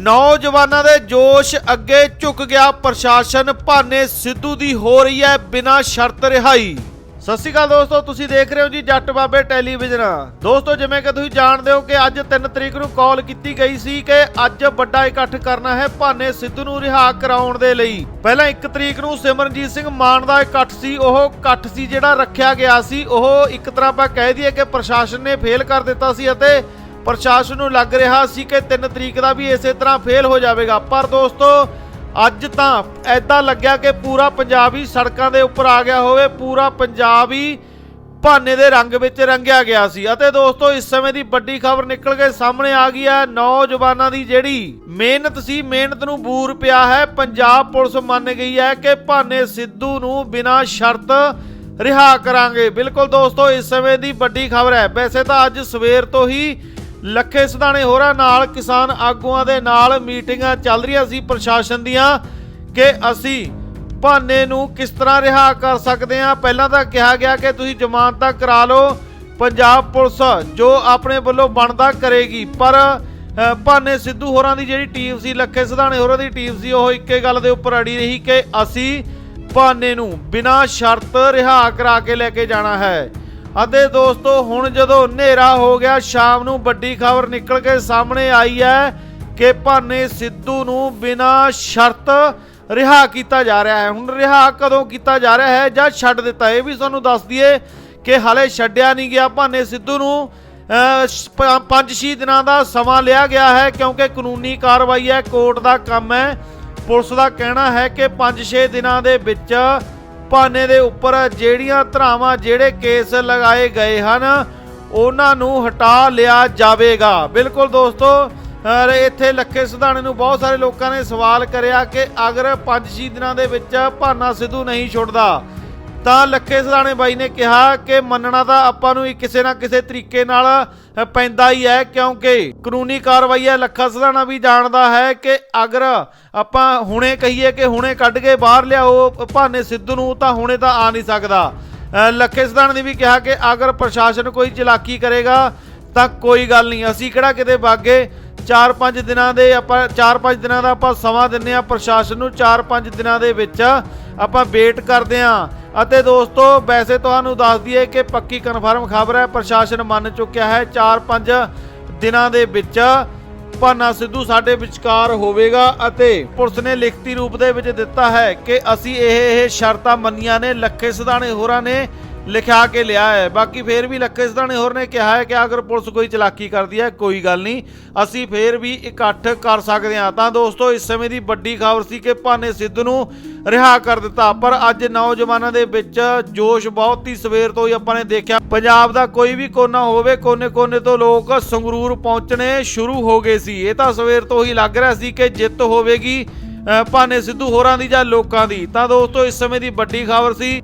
ਨੌਜਵਾਨਾਂ ਦੇ ਜੋਸ਼ ਅੱਗੇ ਝੁਕ ਗਿਆ। ਪ੍ਰਸ਼ਾਸਨ ਭਾਨੇ ਸਿੱਧੂ ਦੀ ਹੋ ਰਹੀ ਹੈ ਬਿਨਾਂ ਸ਼ਰਤ ਰਿਹਾਈ। ਸਤਿ ਸ਼੍ਰੀ ਅਕਾਲ ਦੋਸਤੋ, ਤੁਸੀਂ ਦੇਖ ਰਹੇ ਹੋ ਜੀ ਜੱਟ ਬਾਬੇ ਟੈਲੀਵਿਜ਼ਨ। ਦੋਸਤੋ, ਜਿਵੇਂ ਕਿ ਤੁਸੀਂ ਜਾਣਦੇ ਹੋ ਕਿ ਅੱਜ 3 ਤਰੀਕ ਨੂੰ ਕਾਲ ਕੀਤੀ ਗਈ ਸੀ ਕਿ ਅੱਜ ਵੱਡਾ ਇਕੱਠ ਕਰਨਾ ਹੈ ਭਾਨੇ ਸਿੱਧੂ ਨੂੰ ਰਿਹਾ ਕਰਾਉਣ ਦੇ ਲਈ। ਪਹਿਲਾਂ 1 ਤਰੀਕ ਨੂੰ ਸਿਮਰਨਜੀਤ ਸਿੰਘ ਮਾਨ ਦਾ ਇਕੱਠ ਸੀ, ਉਹ ਇਕੱਠ ਸੀ ਜਿਹੜਾ ਰੱਖਿਆ ਗਿਆ ਸੀ। ਉਹ ਇੱਕ ਤਰ੍ਹਾਂ ਆਪਾਂ ਕਹਿ ਦਈਏ ਕਿ ਪ੍ਰਸ਼ਾਸਨ ਨੇ ਫੇਲ ਕਰ ਦਿੱਤਾ ਸੀ ਅਤੇ ਪ੍ਰਸ਼ਾਸਨ ਨੂੰ ਲੱਗ ਰਿਹਾ ਸੀ ਕਿ 3 ਤਰੀਕ ਦਾ ਵੀ ਇਸੇ ਤਰ੍ਹਾਂ ਫੇਲ ਹੋ ਜਾਵੇਗਾ। ਪਰ ਦੋਸਤੋ, ਅੱਜ ਤਾਂ ਐਦਾਂ ਲੱਗਿਆ ਕਿ ਪੂਰਾ ਪੰਜਾਬ ਹੀ ਸੜਕਾਂ ਦੇ ਉੱਪਰ ਆ ਗਿਆ ਹੋਵੇ, ਪੂਰਾ ਪੰਜਾਬ ਹੀ ਭਾਨੇ ਦੇ ਰੰਗ ਵਿੱਚ ਰੰਗਿਆ ਗਿਆ ਸੀ। ਅਤੇ ਦੋਸਤੋ, ਇਸ ਸਮੇਂ ਦੀ ਵੱਡੀ ਖਬਰ ਨਿਕਲ ਕੇ ਸਾਹਮਣੇ ਆ ਗਈ ਹੈ। ਨੌਜਵਾਨਾਂ ਦੀ ਜਿਹੜੀ ਮਿਹਨਤ ਸੀ, ਮਿਹਨਤ ਨੂੰ ਬੂਰ ਪਿਆ ਹੈ। ਪੰਜਾਬ ਪੁਲਿਸ ਮੰਨ ਗਈ ਹੈ ਕਿ ਭਾਨੇ ਸਿੱਧੂ ਨੂੰ ਬਿਨਾਂ ਸ਼ਰਤ ਰਿਹਾ ਕਰਾਂਗੇ। ਬਿਲਕੁਲ ਦੋਸਤੋ, ਇਸ ਸਮੇਂ ਦੀ ਵੱਡੀ ਖਬਰ ਹੈ। ਵੈਸੇ ਤਾਂ ਅੱਜ ਸਵੇਰ ਤੋਂ ਹੀ ਲੱਖੇ ਸਿਧਾਣੇ ਹੋਰਾਂ ਨਾਲ ਕਿਸਾਨ ਆਗੂਆਂ ਦੇ ਨਾਲ ਮੀਟਿੰਗਾਂ ਚੱਲ ਰਹੀਆਂ ਸੀ ਪ੍ਰਸ਼ਾਸਨ ਦੀਆਂ ਕਿ ਅਸੀਂ ਭਾਨੇ ਨੂੰ ਕਿਸ ਤਰ੍ਹਾਂ ਰਿਹਾ ਕਰ ਸਕਦੇ ਹਾਂ। ਪਹਿਲਾਂ ਤਾਂ ਕਿਹਾ ਗਿਆ ਕਿ ਤੁਸੀਂ ਜ਼ਮਾਨਤਾਂ ਕਰਾ ਲਓ, ਪੰਜਾਬ ਪੁਲਿਸ ਜੋ ਆਪਣੇ ਵੱਲੋਂ ਬਣਦਾ ਕਰੇਗੀ, ਪਰ ਭਾਨੇ ਸਿੱਧੂ ਹੋਰਾਂ ਦੀ ਜਿਹੜੀ ਟੀਮ ਸੀ, ਲੱਖੇ ਸਿਧਾਣੇ ਹੋਰਾਂ ਦੀ ਟੀਮ ਸੀ, ਉਹ ਇੱਕੇ ਗੱਲ ਦੇ ਉੱਪਰ ਅੜੀ ਰਹੀ ਕਿ ਅਸੀਂ ਭਾਨੇ ਨੂੰ ਬਿਨਾਂ ਸ਼ਰਤ ਰਿਹਾ ਕਰਾ ਕੇ ਲੈ ਕੇ ਜਾਣਾ ਹੈ। ਅਤੇ ਦੋਸਤੋ, ਹੁਣ ਜਦੋਂ ਹਨੇਰਾ ਹੋ ਗਿਆ, ਸ਼ਾਮ ਨੂੰ ਵੱਡੀ ਖਬਰ ਨਿਕਲ ਕੇ ਸਾਹਮਣੇ ਆਈ ਹੈ ਕਿ ਭਾਨੇ ਸਿੱਧੂ ਨੂੰ ਬਿਨਾਂ ਸ਼ਰਤ ਰਿਹਾ ਕੀਤਾ ਜਾ ਰਿਹਾ ਹੈ। ਹੁਣ ਰਿਹਾ ਕਦੋਂ ਕੀਤਾ ਜਾ ਰਿਹਾ ਹੈ ਜਾਂ ਛੱਡ ਦਿੱਤਾ? ਇਹ ਵੀ ਤੁਹਾਨੂੰ ਦੱਸ ਦਈਏ ਕਿ ਹਾਲੇ ਛੱਡਿਆ ਨਹੀਂ ਗਿਆ। ਭਾਨੇ ਸਿੱਧੂ ਨੂੰ 5-6 ਦਿਨਾਂ ਦਾ ਸਮਾਂ ਲਿਆ ਗਿਆ ਹੈ ਕਿਉਂਕਿ ਕਾਨੂੰਨੀ ਕਾਰਵਾਈ ਹੈ, ਕੋਰਟ ਦਾ ਕੰਮ ਹੈ। ਪੁਲਿਸ ਦਾ ਕਹਿਣਾ ਹੈ ਕਿ 5-6 ਦਿਨਾਂ ਦੇ ਵਿੱਚ ਭਾਨੇ ਦੇ ਉੱਪਰ ਜਿਹੜੀਆਂ ਧਰਾਵਾਂ ਜਿਹੜੇ ਕੇਸ ਲਗਾਏ ਗਏ ਹਨ, ਉਹਨਾਂ ਨੂੰ ਹਟਾ ਲਿਆ ਜਾਵੇਗਾ। ਬਿਲਕੁਲ ਦੋਸਤੋ ਇੱਥੇ ਲੱਖੇ ਸਿਧਾਣੇ ਨੂੰ ਬਹੁਤ ਸਾਰੇ ਲੋਕਾਂ ਨੇ ਸਵਾਲ ਕਰਿਆ ਕਿ ਅਗਰ 5-6 ਦਿਨਾਂ ਦੇ ਵਿੱਚ ਭਾਨਾ ਸਿੱਧੂ ਨਹੀਂ ਛੁੱਟਦਾ ਤਾਂ ਲੱਖੇ ਸਿਧਾਣੇ ਬਾਈ ਨੇ ਕਿਹਾ ਕਿ ਮੰਨਣਾ ਤਾਂ ਆਪਾਂ ਨੂੰ ਹੀ ਕਿਸੇ ਨਾ ਕਿਸੇ ਤਰੀਕੇ ਨਾਲ ਪੈਂਦਾ ਹੀ ਹੈ, ਕਿਉਂਕਿ ਕਾਨੂੰਨੀ ਕਾਰਵਾਈ ਹੈ, ਲੱਖਾ ਸਿਧਾਣਾ ਵੀ ਜਾਣਦਾ ਹੈ ਕਿ ਅਗਰ ਆਪਾਂ ਹੁਣੇ ਕਹੀਏ ਕਿ ਹੁਣੇ ਕੱਢ ਕੇ ਬਾਹਰ ਲਿਆਓ ਭਾਨੇ ਸਿੱਧੂ ਨੂੰ, ਤਾਂ ਹੁਣੇ ਤਾਂ ਆ ਨਹੀਂ ਸਕਦਾ। ਲੱਖੇ ਸਿਧਾਣੇ ਨੇ ਵੀ ਕਿਹਾ ਕਿ ਅਗਰ ਪ੍ਰਸ਼ਾਸਨ ਕੋਈ ਚਲਾਕੀ ਕਰੇਗਾ, ਤਾਂ ਕੋਈ ਗੱਲ ਨਹੀਂ। ਅਸੀਂ ਕਿਹੜਾ ਕਿਤੇ ਬਾਗੇ? 4-5 ਦਿਨਾਂ ਦੇ ਆਪਾਂ 4-5 ਦਿਨਾਂ ਦਾ ਆਪਾਂ ਸਮਾਂ ਦਿੰਨੇ ਆ ਪ੍ਰਸ਼ਾਸਨ ਨੂੰ 4-5 ਦਿਨਾਂ ਦੇ ਵਿੱਚ ਆਪਾਂ ਵੇਟ ਕਰਦੇ ਆ ਅਤੇ ਦੋਸਤੋ, ਵੈਸੇ ਤੁਹਾਨੂੰ ਦੱਸ ਦਈਏ ਕਿ ਪੱਕੀ ਕਨਫਰਮ ਖਬਰ ਹੈ, ਪ੍ਰਸ਼ਾਸਨ ਮੰਨ ਚੁੱਕਿਆ ਹੈ 4-5 ਦਿਨਾਂ ਦੇ ਵਿੱਚ ਭਾਨਾ ਸਿੱਧੂ ਸਾਡੇ ਵਿਚਕਾਰ ਹੋਵੇਗਾ ਅਤੇ ਪੁਲਿਸ ਨੇ ਲਿਖਤੀ ਰੂਪ ਦੇ ਵਿੱਚ ਦਿੱਤਾ ਹੈ ਕਿ ਅਸੀਂ ਇਹ ਇਹ ਸ਼ਰਤਾਂ ਮੰਨੀਆਂ ਨੇ ਲੱਖੇ ਸਿਧਾਣੇ ਹੋਰਾਂ ਨੇ ਲਿਖਾ ਕੇ ਲਿਆ ਹੈ। ਬਾਕੀ ਫੇਰ ਵੀ ਲੱਖੇ ਸਿਧਾਣੇ ਹੋਰ ਨੇ ਕਿਹਾ ਹੈ ਕਿ ਅਗਰ ਪੁਲਿਸ ਕੋਈ ਚਲਾਕੀ ਕਰਦੀ ਹੈ, ਕੋਈ ਗੱਲ ਨਹੀਂ। ਅਸੀਂ ਫੇਰ ਵੀ ਇਕੱਠ ਕਰ ਸਕਦੇ ਹਾਂ। ਤਾਂ ਦੋਸਤੋ, ਇਸ ਸਮੇਂ ਦੀ ਵੱਡੀ ਖਬਰ ਸੀ ਕਿ ਭਾਨੇ ਸਿੱਧੂ ਨੂੰ ਰਿਹਾ ਕਰ ਦਿੱਤਾ। ਪਰ ਅੱਜ ਨੌਜਵਾਨਾਂ ਦੇ ਵਿੱਚ ਜੋਸ਼ ਬਹੁਤ ਹੀ ਸਵੇਰ ਤੋਂ ਹੀ ਆਪਾਂ ਨੇ ਦੇਖਿਆ, ਪੰਜਾਬ ਦਾ ਕੋਈ ਵੀ ਕੋਨਾ ਹੋਵੇ, ਕੋਨੇ-ਕੋਨੇ ਤੋਂ ਲੋਕ ਸੰਗਰੂਰ ਪਹੁੰਚਣੇ ਸ਼ੁਰੂ ਹੋ ਗਏ ਸੀ। ਇਹ ਤਾਂ ਸਵੇਰ ਤੋਂ ਹੀ ਲੱਗ ਰਿਹਾ ਸੀ ਕਿ ਜਿੱਤ ਹੋਵੇਗੀ ਭਾਨੇ ਸਿੱਧੂ ਹੋਰਾਂ ਦੀ ਜਾਂ ਲੋਕਾਂ ਦੀ। ਤਾਂ ਦੋਸਤੋ, ਇਸ ਸਮੇਂ ਦੀ ਵੱਡੀ ਖਬਰ ਸੀ।